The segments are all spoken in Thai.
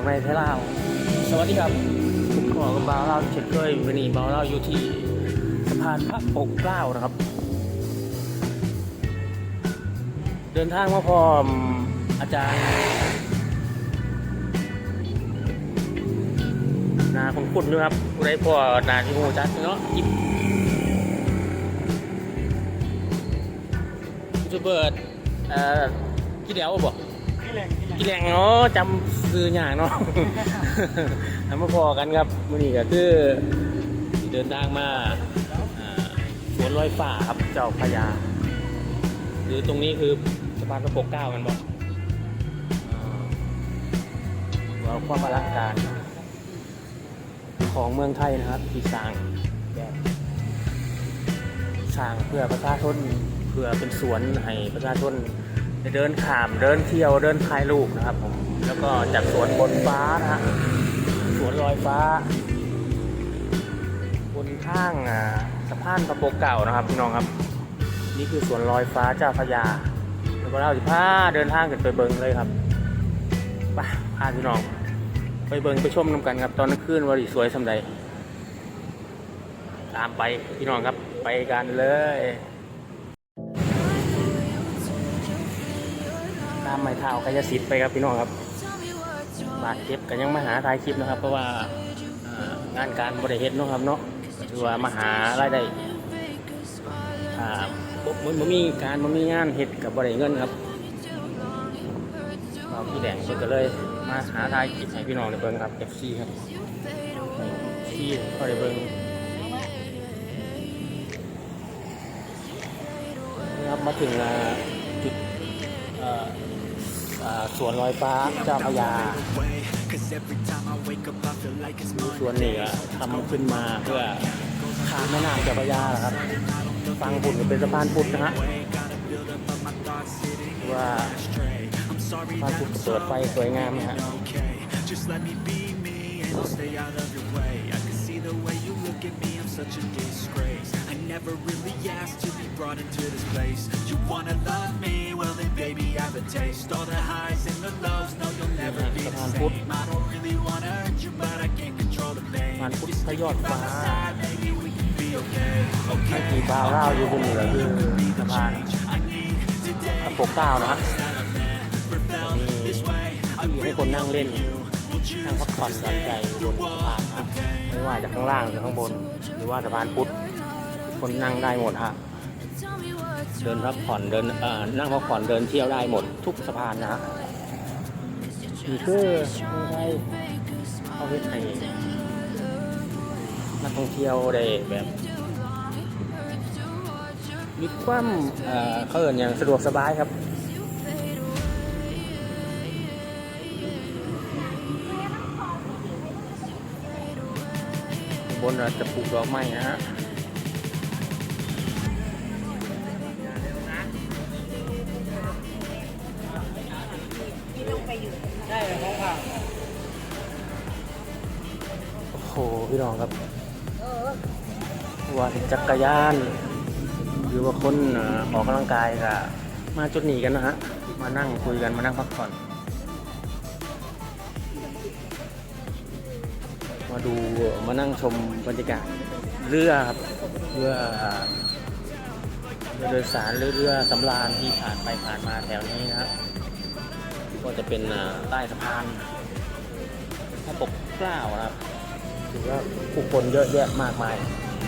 อกในไทยลาวสวัสดีครับผมขอกับบ่าวเราเช่นเคยวันนี้บ่าวเราอยู่ที่สะพานพระปกเกล้านะครับ เดินทางมาพร้อมอาจารย์นาคุณคุณด้วยครับผู้ใดพอนาที่หูจักเนาะยิบจะเบิดเอ่อกี่เดียวบอก พี่แรงพี่แรงกี่แรงเนาะจำซื้ออย่างเนาะทำมาพอกันครับมื่อนี้ก็คือเดินทางมาสวนลอยฟ้าครับเจ้าพระยาหรือตรงนี้คือสะพานพระปกเก้ามันบอกอ่าเราความอลังการของเมืองไทยนะครับที่สร้างแบบสร้างเพื่อประชาชนเพื่อเป็นสวนให้ประชาชน ได้เดินขามเดินเที่ยวเดินถ่ายรูปนะครับผมแล้วก็จากสวนบนฟ้านะฮะสวนลอยฟ้า บนข้างสะพานพระปกเก่านะครับพี่น้องครับ นี่คือสวนลอยฟ้าเจ้าพระยาแล้วก็เราสิพาเดินทางกันไปเบิงเลยครับไปพาพี่น้อง ไปเบิงไปชมน้ำกันครับ ตอนกลางคืนว่าดีสวยสำใดตามไปพี่น้องครับไปกันเลยามไม้เท้ากายสิทธิ์ไปครับพี่น้องครับบาดเจ็บกันยังมาหาถ่ายคลิปนะครับ เพราะว่างานการบริเฮ็ดเนะครับเนาะถือว่ามาหารายได้อ่าบ่บ่บ่มีการบ่มีงานเฮ็ดกับบริเงินครับเราพี่แดงเพิ่นก็เลยมาหาทายกิจให้พี่น้องได้เบิ่งครับ FC ครับที่ก็ได้เบิ่งนะครับมาถึงจุด สวนลอยฟ้าเจ้าพยาสวนเหนี่อทำขึ้นมาเพื่อข้ามแม่น้ำเจ้าพยาครับฟังบุญก็เป็นสะพานพุทธนะฮะว่าพระพุทธเปิดไฟสวยงามนะฮะ look at me, I'm such a disgrace. I never really asked to be brought into this place. You wanna love me? Well then baby I have a taste. All the highs and the lows, no you'll never be the same. I don't really wanna hurt you, but I can't control the pain. มันพุทธยอดฟ้า Side, maybe we can be okay. ไอ้ Okay. ที่บาวเล่าอยู่บนเหนือคือสะพานพระปกเกล้านะฮะนี่ที่ให้คนนั่งเล่นนั่งพักผ่อนหย่อนใจบนสะพานครับ ไม่ว่าจากข้างล่างหรือข้างบน หรือว่าสะพานพุทธคนนั่งได้หมดฮะเดินพักผ่อนเดินนั่งพักผ่อนเดินเที่ยวได้หมดทุกสะพานนะฮะนี่คือไม่ได้เขาเฮ็ดให้นักท่องเที่ยวได้แบบมีความเอ่อเขาเอินอย่างสะดวกสบายครับ บนเราจะปลูกดอกไม้นะฮะได้เลยของฝากโอ้โห พี่น้องครับว่าจักรยาน หรือว่าคนออออกกำลังกายก็มาจุดนี้กันนะฮะ มานั่งคุยกันมานั่งพักผ่อน มาดูมานั่งชมบรรยากาศเรือครับเรือเรือโดยสารหรือเรือสำราญที่ผ่านไปผ่านมาแถวนี้นะครับ ก็จะเป็นใต้สะพานพระปกเกล้าครับถือว่าผู้คนเยอะแยะมากมาย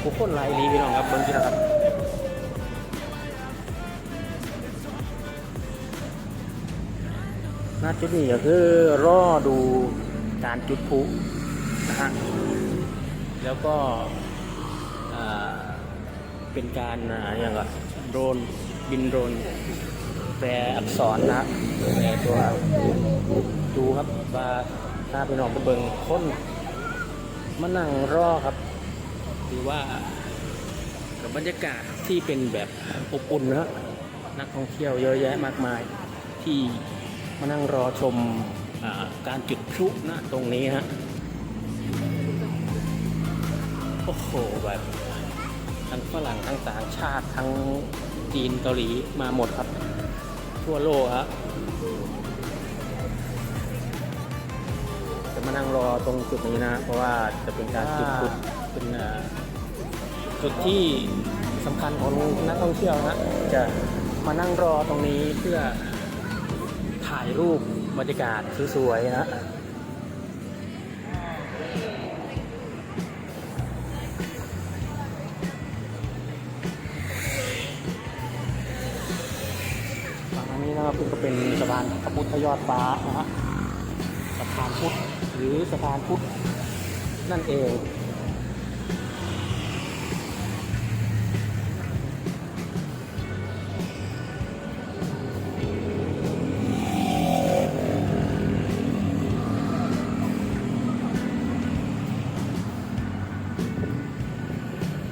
ผู้คนหลายลีพี่น้องครับบิ้งที่นะครับณจุดนี้ก็คือรอดูการจุดพลุ นะฮะแล้วก็เป็นการอ่าอย่างก็โดรนบินโดรนแปลอักษรนะแปลตัวดูครับว่าถ้าไปนองไปเบิงคนมานั่งรอครับหรือว่ากับบรรยากาศที่เป็นแบบอบอุ่นนะนักท่องเที่ยวเยอะแยะมากมายที่มานั่งรอชมอการจุดพลุนะตรงนี้ฮะ อ้โหแบบทั้งฝรั่งทั้งต่างชาติทั้งจีนเกาหลีมาหมดครับ ทั่วโลกครับจะมานั่งรอตรงจุดนี้นะ เพราะว่าจะเป็นการจุดพลุเป็นจุดที่สำคัญของนักท่องเที่ยวนะจะมานั่งรอตรงนี้เพื่อถ่ายรูปบรรยากาศสวยๆนะ ครับก็เป็นสะพานพระพุทธยอดฟ้านะฮะสะพานพุทธหรือสะพานพุทธนั่นเอง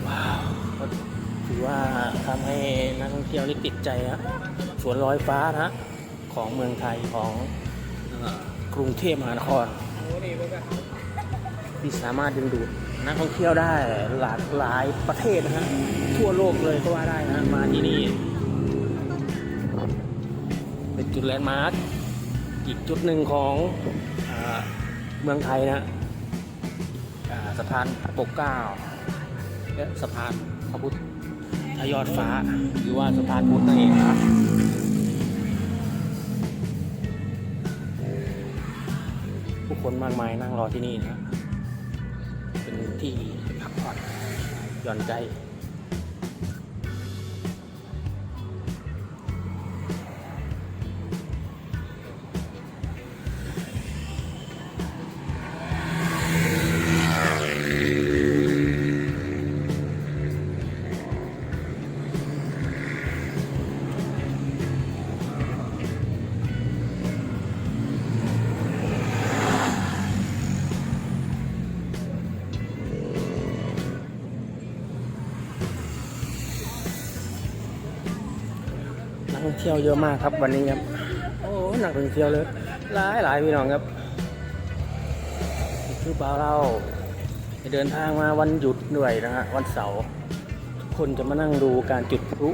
ว้าวถือว่าทำให้นักท่องเที่ยวนี่ติดใจฮะ สวนลอยฟ้านะฮะของเมืองไทยของกรุงเทพมหานครที่สามารถดึงดูดนักท่องเที่ยวได้หลากหลายประเทศนะฮะทั่วโลกเลยก็ว่าได้นะมาที่นี่ เป็นจุดแลนด์มาร์คอีกจุดหนึ่งของอเมืองไทยนะสะพานปกเก้าและสะพานพระพุทธยอดฟ้า หรือว่าสะพานพุทธนั่นเองนะครับ คนมากมายนั่งรอที่นี่นะเป็นที่พักผ่อนหย่อนใจ เที่ยวเยอะมากครับวันนี้ครับ โอ้หนักท่องเที่ยวเลย หลายหลายพี่น้องครับคือเปล่าเราเดินทางมาวันหยุดด้วยนะฮะวันเสาร์ทุกคนจะมานั่งดูการจุดพลุ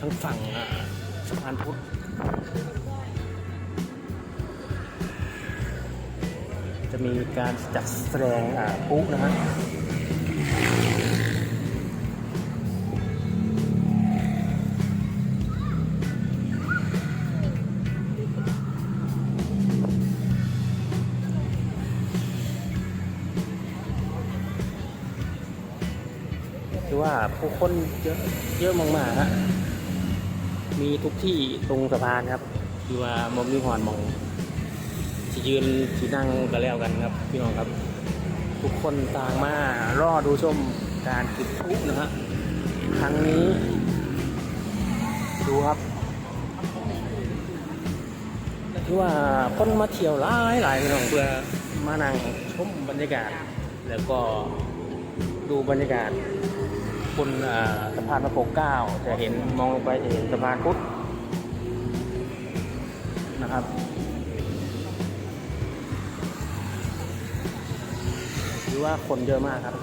ทั้งฝั่งอ่าสะพานพุทธจะมีการจัดแสดงอ่าพลุนะฮะ ว่าผู้คนเยอะเยอะมากๆฮะมีทุกที่ตรงสะพานครับคือว่ามอมีหอนมองที่ยืนที่นั่งกันแล้วกันครับพี่น้องครับ ทุกคนต่างมารอดูชมการจุดพลุนะฮะครั้งนี้ ดูครับคือว่าคนมาเที่ยวหลายหลายพี่น้องเพื่อมานั่งชมบรรยากาศ แล้วก็ดูบรรยากาศ บนสะพานพระปกเกล้าจะเห็นมองลงไปจะเห็นสะพานพุทธนะครับหรือว่าคนเยอะมากครับ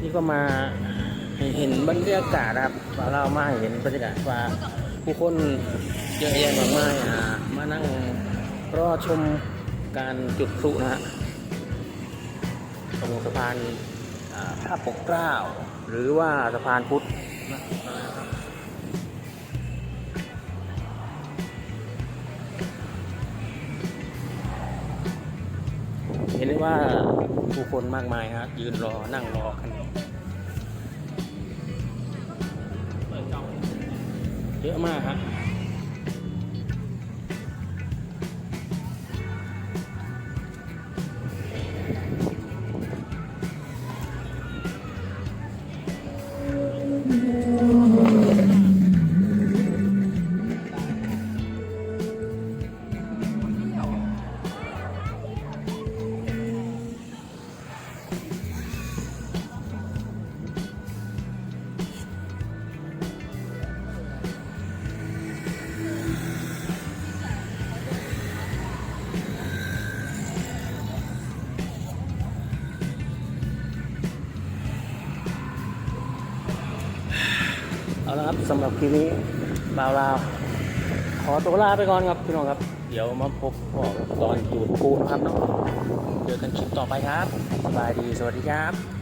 นี่ก็มา เห็นบรรยากาศครับว่าเรามาเห็นบรรยากาศว่าผู้คนเยอะแยะมากมายมานั่งรอชมการจุดพลุนะฮะตรงสะพานท่าปกเกล้า หรือว่าสะพานพุทธเห็นได้ว่าผู้คนมากมายฮะยืนรอนั่งรอกัน เยอะมากฮะ เอาละครับสำหรับคลิปนี้บ่าวลาว ขอตัวลาไปก่อนครับพี่น้องครับ เดี๋ยวมาพบพอตอนจูดปูนครับเนาะเจอกันคลิปต่อไปครับ สบายดี สวัสดีครับ